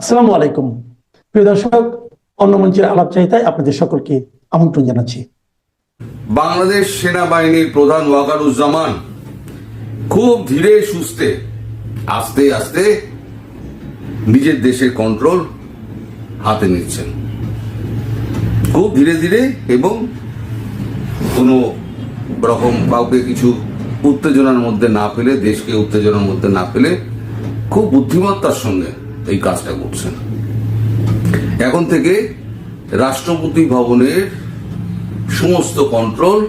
আসসালামু আলাইকুম। প্রিয় দর্শক, অন্য মঞ্চের আলাপ চাইতায় আপনাদের সকলকে আমন্ত্রণ জানাচ্ছি। বাংলাদেশ সেনাবাহিনীর প্রধান ওয়াকারুজ্জামান খুব ধীরে সুস্থে, আস্তে আস্তে নিজের দেশের কন্ট্রোল হাতে নিচ্ছেন। খুব ধীরে ধীরে এবং কোনো রকম কাউকে কিছু উত্তেজনার মধ্যে না ফেলে, দেশকে উত্তেজনার মধ্যে না ফেলে খুব বুদ্ধিমত্তার সঙ্গে এই কাজটা করছেন। এখন থেকে রাষ্ট্রপতি ভবনের সমস্ত কন্ট্রোল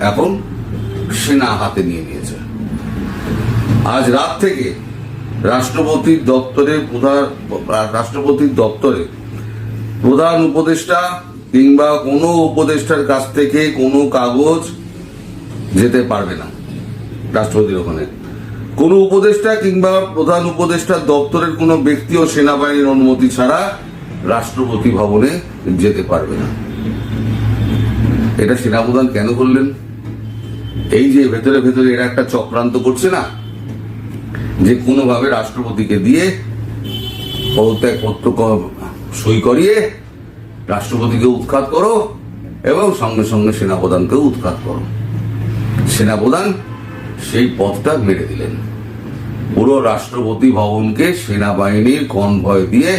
এখন সেনা হাতে নিয়ে নিয়েছে। আজ রাত থেকে রাষ্ট্রপতির দপ্তরে প্রধান রাষ্ট্রপতির দপ্তরে প্রধান উপদেষ্টা কিংবা কোনো উপদেষ্টার কাছ থেকে কোনো কাগজ যেতে পারবে না রাষ্ট্রপতির ওখানে। কোনো উপদেষ্টা কিংবা প্রধান উপদেষ্টা দপ্তরের কোনো ব্যক্তি ও সেনাবাহিনীর অনুমতি ছাড়া রাষ্ট্রপতি ভবনে যেতে পারবে না। এটা সেনাপ্রধান কেন করলেন? এই যে ভেতরে ভেতরে এরা একটা চক্রান্ত করছে না, যে কোনোভাবে রাষ্ট্রপতিকে দিয়ে পদত্যাগ পত্র সই করিয়ে রাষ্ট্রপতিকে উৎখাত করো এবং সঙ্গে সঙ্গে সেনাপ্রধানকেও উৎখাত করো। সেনাপ্রধান সেই পথটা মেরে দিলেন। পুরো রাষ্ট্রপতি ভবনকে সেনাবাহিনীর কনভয় দিয়ে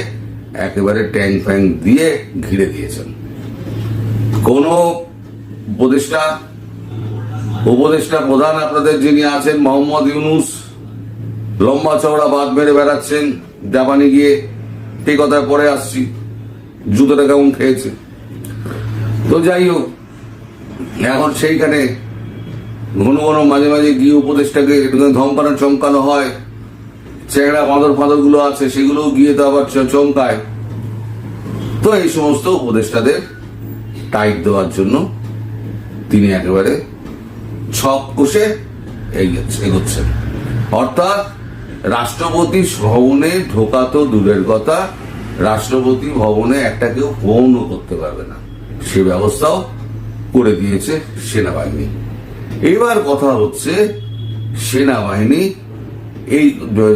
একেবারে ট্যাং ফ্যাং দিয়ে ঘিরে দিয়েছেন। কোন উপদেষ্টা উপদেষ্টা প্রধান আপনাদের যিনি আছেন, মোহাম্মদ ইউনুস, লম্বা চওড়া বাদ মেরে বেড়াচ্ছেন, জাপানে গিয়ে সেই কথায় পরে আসছি, জুতোটা কেমন খেয়েছে। তো যাই হোক, এখন সেইখানে ঘন ঘন মাঝে মাঝে গিয়ে উপদেশটাকে ধমকানো চমকানো হয় চেংড়া বাঁদর ফাঁদরগুলো আছে, সেগুলোও গিয়ে তো আবার চমকায়। তো এই সমস্ত উপদেষ্টাদের টাইট দেওয়ার জন্য তিনি একেবারে ছক কষে এগোচ্ছে- এগোচ্ছেন। অর্থাৎ রাষ্ট্রপতি ভবনে ঢোকা তো দূরের কথা, রাষ্ট্রপতি ভবনে একটা কেউ ফোনও করতে পারবে না। সে ব্যবস্থাও করে দিয়েছে সেনাবাহিনী। এবার কথা হচ্ছে, সেনাবাহিনী এই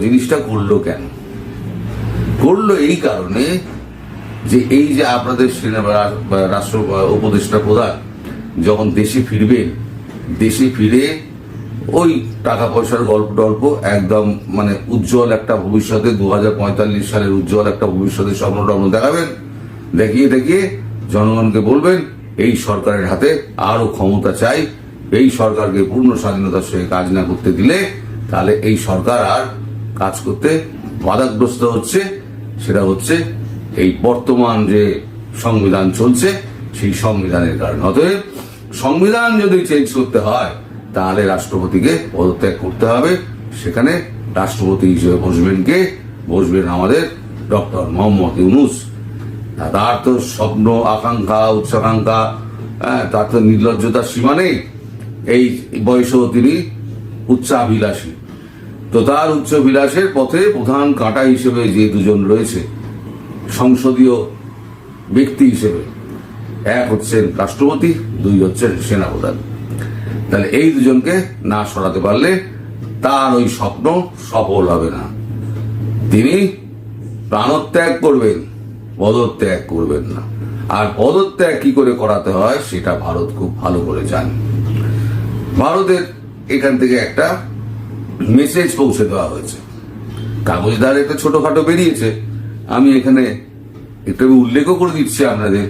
জিনিসটা করল কেন? করল এই কারণে যে এই যে আপনাদের সেনা রাষ্ট্র উপদেষ্টা প্রধান যখন দেশে ফিরবেন, দেশে ফিরে ওই টাকা পয়সার গল্প টল্প একদম মানে উজ্জ্বল একটা ভবিষ্যতে দু হাজার পঁয়তাল্লিশ সালের উজ্জ্বল একটা ভবিষ্যতে স্বপ্ন টপ্ন দেখাবেন। দেখিয়ে দেখিয়ে জনগণকে বলবেন, এই সরকারের হাতে আরও ক্ষমতা চাই এই সরকারকে পূর্ণ স্বাধীনতার সঙ্গে কাজ না করতে দিলে তাহলে এই সরকার আর কাজ করতে বাধাগ্রস্ত হচ্ছে। সেটা হচ্ছে এই বর্তমান যে সংবিধান চলছে সেই সংবিধানের কারণে। অতএব সংবিধান যদি চেঞ্জ করতে হয় তাহলে রাষ্ট্রপতিকে পদত্যাগ করতে হবে। সেখানে রাষ্ট্রপতি হিসেবে বসবেন কে? বসবেন আমাদের ডক্টর মোহাম্মদ ইউনুস। তার তো স্বপ্ন আকাঙ্ক্ষা উচ্চাকাঙ্ক্ষা হ্যাঁ, তার তো নির্লজ্জতার সীমা নেই। এই বয়সেও তিনি উচ্চাভিলাষী। তো তার উচ্চাভিলাষের পথে প্রধান কাঁটা হিসেবে যে দুজন রয়েছে, সংসদীয় ব্যক্তি হিসেবে, এক হচ্ছেন রাষ্ট্রপতি, দুই হচ্ছেন সেনাপ্রধান। তাহলে এই দুজনকে না সরাতে পারলে তার ওই স্বপ্ন সফল হবে না। তিনি প্রাণত্যাগ করবেন, পদত্যাগ করবেন না। আর পদত্যাগ কি করে করাতে হয়, সেটা ভারত খুব ভালো করে জানে। ভারতের এখান থেকে একটা মেসেজ পৌঁছে দেওয়া হয়েছে। কাগজ দ্বারা একটা ছোটখাটো বেরিয়েছে। আমি এখানে একটু উল্লেখও করে দিচ্ছি আপনাদের।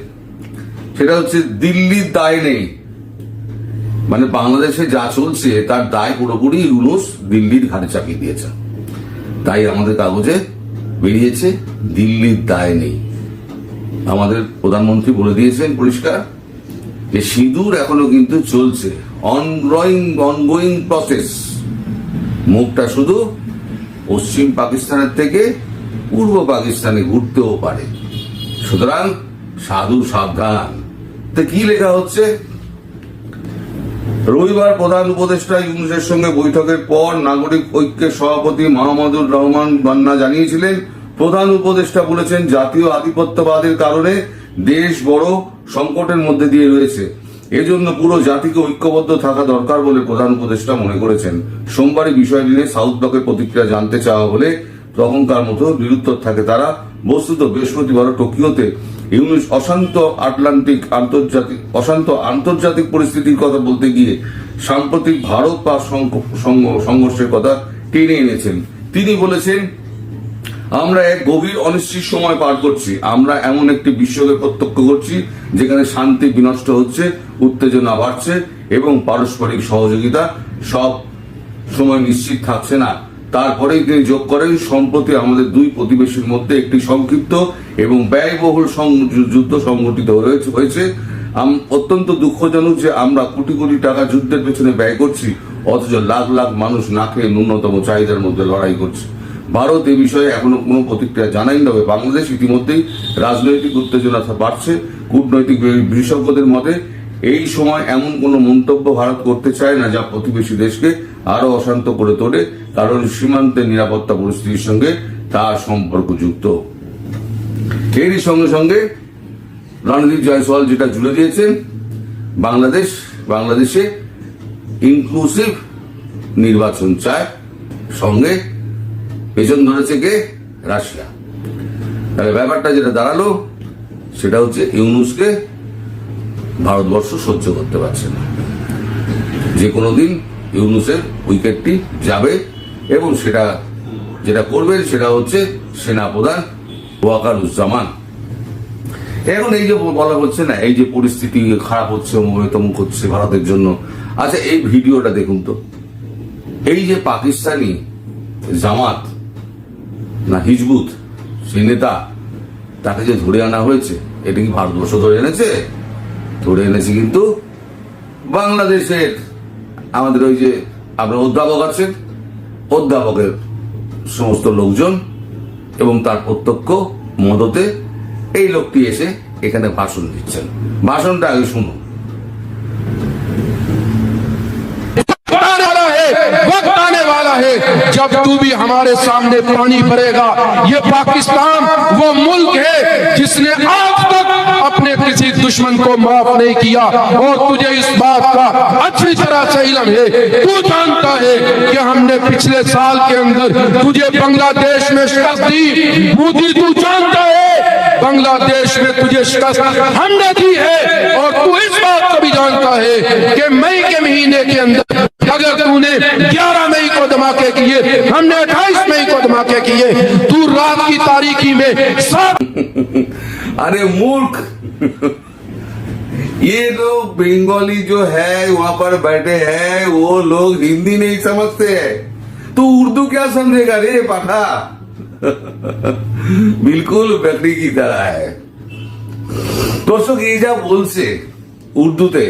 সেটা হচ্ছে দিল্লির দায় নেই। মানে বাংলাদেশে যা চলছে, তার দায় পুরোপুরি ইউনুস দিল্লির ঘাড়ে চাপিয়ে দিয়েছে তাই আমাদের কাগজে বেরিয়েছে, দিল্লির দায় নেই। আমাদের প্রধানমন্ত্রী বলে দিয়েছেন পরিষ্কার যে সিঁদুর এখনও কিন্তু চলছে। অনগোয়িং অনগোয়িং প্রসেস মুখটা শুধু পশ্চিম পাকিস্তানের থেকে পূর্ব পাকিস্তানে ঘুরতেও পারে। সুতরাং সাধু সাবধান। কি লেখা হচ্ছে? রবিবার প্রধান উপদেষ্টা ইউনুসের সঙ্গে বৈঠকের পর নাগরিক ঐক্যের সভাপতি মাহমুদুর রহমান বান্না জানিয়েছিলেন, প্রধান উপদেষ্টা বলেছেন, জাতীয় আধিপত্যবাদের কারণে দেশ বড় সংকটের মধ্যে দিয়ে রয়েছে। এজন্য পুরো জাতিকে ঐক্যবদ্ধ থাকা দরকার বলে প্রধান উপদেষ্টা মনে করেছেন। সোমবার বিষয় নিয়ে সাউথ ব্লকের প্রতিক্রিয়া জানতে চাওয়া হলে তখনকার মতো নিরুত্তর থাকে তারা। বস্তুত বৃহস্পতিবার টোকিওতে অশান্ত আটলান্টিক আন্তর্জাতিক অশান্ত আন্তর্জাতিক পরিস্থিতির কথা বলতে গিয়ে সাম্প্রতিক ভারত সংঘ- সংঘর্ষের কথা টেনে এনেছেন। তিনি বলেছেন আমরা এক গভীর অনিশ্চিত সময় পার করছি। আমরা এমন একটি বিশ্বকে প্রত্যক্ষ করছি, যেখানে শান্তি বিনষ্ট হচ্ছে, উত্তেজনা বাড়ছে এবং পারস্পরিক সহযোগিতা সব সময় নিশ্চিত থাকছে না। তারপরেই তিনি যোগ করেন, সম্প্রতি আমাদের দুই প্রতিবেশীর মধ্যে একটি সংক্ষিপ্ত এবং ব্যয়বহুল যুদ্ধ সংঘটিত হয়েছে অত্যন্ত দুঃখজনক যে আমরা কোটি কোটি টাকা যুদ্ধের পেছনে ব্যয় করছি, অথচ লাখ লাখ মানুষ না খেয়ে ন্যূনতম চাহিদার মধ্যে লড়াই করছে। ভারত এ বিষয়ে এখনও কোনো প্রতিক্রিয়া জানায়নি, তবে বাংলাদেশ ইতিমধ্যেই রাজনৈতিক উত্তেজনা বাড়ছে, কূটনৈতিক বিশেষজ্ঞদের মতে এই সময় এমন কোনো মন্তব্য ভারত করতে চায় না যা প্রতিবেশী দেশকে আরও অশান্ত করে তোলে, কারণ সীমান্তের নিরাপত্তা পরিস্থিতির সঙ্গে তার সম্পর্কযুক্ত এরই সঙ্গে সঙ্গে রণদীপ জয়সওয়াল যেটা জুড়ে দিয়েছেন, বাংলাদেশ, বাংলাদেশে ইনক্লুসিভ নির্বাচন চায় সঙ্গে পেছন ধরেছে কে? রাশিয়া। তাহলে ব্যাপারটা যেটা দাঁড়াল, সেটা হচ্ছে ইউনুসকে ভারতবর্ষ সহ্য করতে পারছে না। যে কোনো দিন ইউনুসের উইকেটটি যাবে এবং সেটা যেটা করবেন সেটা হচ্ছে সেনাপ্রধান ওয়াকারুজ্জামান। এখন এই যে বলা হচ্ছে না, এই যে পরিস্থিতি খারাপ হচ্ছে তমুক হচ্ছে ভারতের জন্য। আচ্ছা এই ভিডিওটা দেখুন তো। এই যে পাকিস্তানি জামাত না হিজবুত, সেই নেতা, তাকে যে ধরে আনা হয়েছে, এটা কি ভারতবর্ষ ধরে এনেছে? ধরে এনেছে কিন্তু বাংলাদেশের আমাদের ওই যে আপনার অধ্যাপক আছেন অধ্যাপকের সমস্ত লোকজন এবং তার প্রত্যক্ষ মদতে এই লোকটি এসে এখানে ভাষণ দিচ্ছেন। ভাষণটা আগে শুনুন। हमारे सामने पानी भरेगा। ये पाकिस्तान वो मुल्क है जिसने आज तक अपने किसी दुश्मन को माफ़ नहीं किया। और तुझे इस बात का अच्छी तरह से इल्म है। तू जानता है कि हमने पिछले साल के अंदर तुझे बांग्लादेश में शिकस्त दी। मोदी, तू जानता है, बांग्लादेश में तुझे शिकस्त हमने दी है। और तू इस बात को भी जानता है कि मई के महीने के अंदर अगर तूने 11 मई को धमाके किए हमने 28 मई को धमाके किए तू रात की तारीकी में सात अरे मूर्ख ये लोग बंगाली जो है वहां पर बैठे हैं वो लोग हिंदी नहीं समझते हैं तो उर्दू क्या समझेगा रे पाठा बिल्कुल बकरी की तरह है দর্শক এই যা বলছে উর্দুতে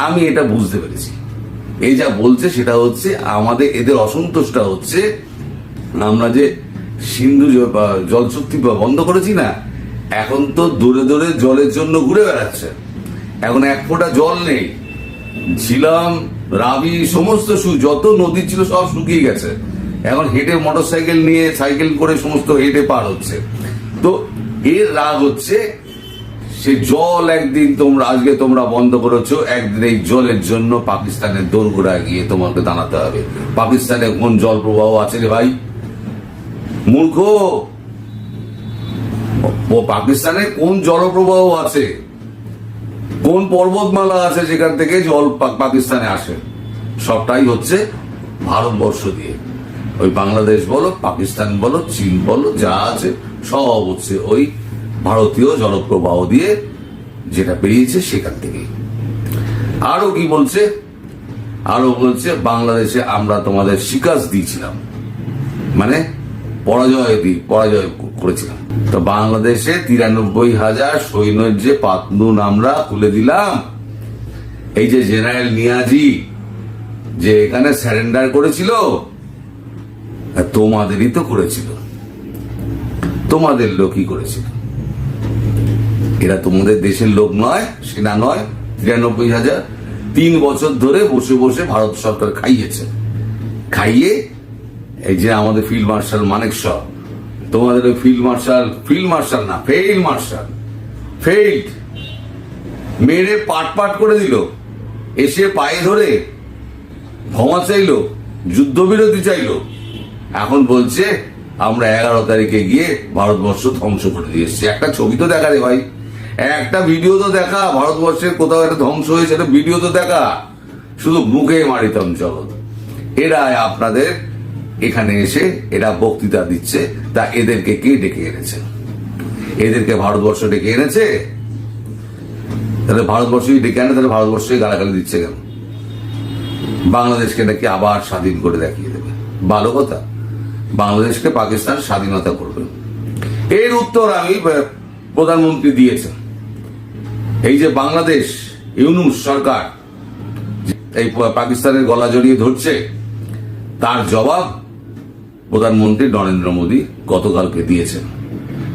আমি এটা বুঝতে পেরেছি এই যা বলছে সেটা হচ্ছে আমাদের এদের অসন্তোষটা হচ্ছে আমরা যে সিন্ধু জল চুক্তি বন্ধ করেছি না, এখন তো দূরে দূরে জলের জন্য ঘুরে বেড়াচ্ছে। এখন এক ফোঁটা জল নেই। ঝিলাম রাবি, সমস্ত যত নদী ছিল সব শুকিয়ে গেছে। এখন হেঁটে মোটর সাইকেল নিয়ে সাইকেল করে সমস্ত হেঁটে পার হচ্ছে। তো এর রাগ হচ্ছে, সে জল একদিন তোমরা, আজকে তোমরা বন্ধ করেছ, একদিন এই জলের জন্য পাকিস্তানের দোরগোড়া গিয়ে তোমাকে দাঁড়াতে হবে। পাকিস্তানে কোন জল প্রবাহ আছে রে ভাই? মূর্খ। ও পাকিস্তানে কোন জলপ্রবাহ আছে? কোন পর্বতমালা আছে যেখান থেকে জল পাকিস্তানে আসে? সবটাই হচ্ছে ভারতবর্ষ দিয়ে। ওই বাংলাদেশ বলো, পাকিস্তান বলো, চীন বলো, যা আছে সব হচ্ছে ওই ভারতীয় জলপ্রবাহ দিয়ে যেটা বেরিয়েছে সেখান থেকে আরও কি বলছে? আরও বলছে, বাংলাদেশে আমরা তোমাদের শিকাস দিয়েছিলাম। মানে পরাজয় পরাজয় করেছিলাম। তো বাংলাদেশে তিরানব্বই হাজার সৈন্যের যে পাতনুন আমরা খুলে দিলাম, এই যে জেনারেল নিয়াজি যে এখানে স্যারেন্ডার করেছিল তোমাদেরই তো করেছিল। তোমাদের লোকই করেছিল। এরা তোমাদের দেশের লোক নয়, সেনা নয়, তিরানব্বই হাজার। তিন বছর ধরে বসে বসে ভারত সরকার খাইয়েছে। খাইয়ে এই যে আমাদের ফিল্ড মার্শাল মানেক তোমাদের ওই ফিল্ড মার্শাল ফিল্ড মার্শাল না, ফেইল মার্শাল, ফেইল্ড। মেরে পাট পাট করে দিল, এসে পায়ে ধরে ক্ষমা চাইলো, যুদ্ধবিরতি চাইলো। এখন বলছে, আমরা এগারো তারিখে গিয়ে ভারতবর্ষ ধ্বংস করে দিয়ে এসেছি। একটা ছবি তো দেখা রে ভাই। একটা ভিডিও তো দেখা, ভারতবর্ষের কোথাও একটা ধ্বংস হয়েছে, একটা ভিডিও তো দেখা। শুধু মুখে মারিতাম জগৎ। এরা আপনাদের এখানে এসে এরা বক্তৃতা দিচ্ছে, তা এদেরকে কে ডেকে এনেছে? এদেরকে ভারতবর্ষ ডেকে এনেছে? তাহলে ভারতবর্ষই ডেকে আনে, তাহলে ভারতবর্ষই গালাগালি দিচ্ছে কেন? বাংলাদেশকে নাকি আবার স্বাধীন করে দেখিয়ে দেবে। ভালো কথা। বাংলাদেশকে পাকিস্তান স্বাধীনতা করবে। এর উত্তর আমি প্রধানমন্ত্রী দিয়েছেন। এই যে বাংলাদেশ, ইউনুস সরকার এই পাকিস্তানের গলা জড়িয়ে ধরছে, তার জবাব প্রধানমন্ত্রী নরেন্দ্র মোদী গতকালকে দিয়েছেন।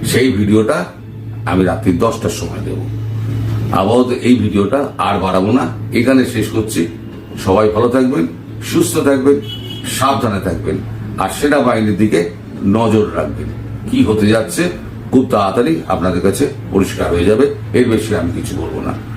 সেই ভিডিওটা আমি রাত্রি দশটার সময় দেব। আপাতত এই ভিডিওটা আর বাড়াবো না। এখানে শেষ করছি। সবাই ভালো থাকবেন, সুস্থ থাকবেন, সাবধানে থাকবেন, আর সেটা সেনাবাহিনীর দিকে নজর রাখবেন। কি হতে যাচ্ছে খুব তাড়াতাড়ি আপনাদের কাছে পরিষ্কার হয়ে যাবে। এর বেশি আমি কিছু বলব না।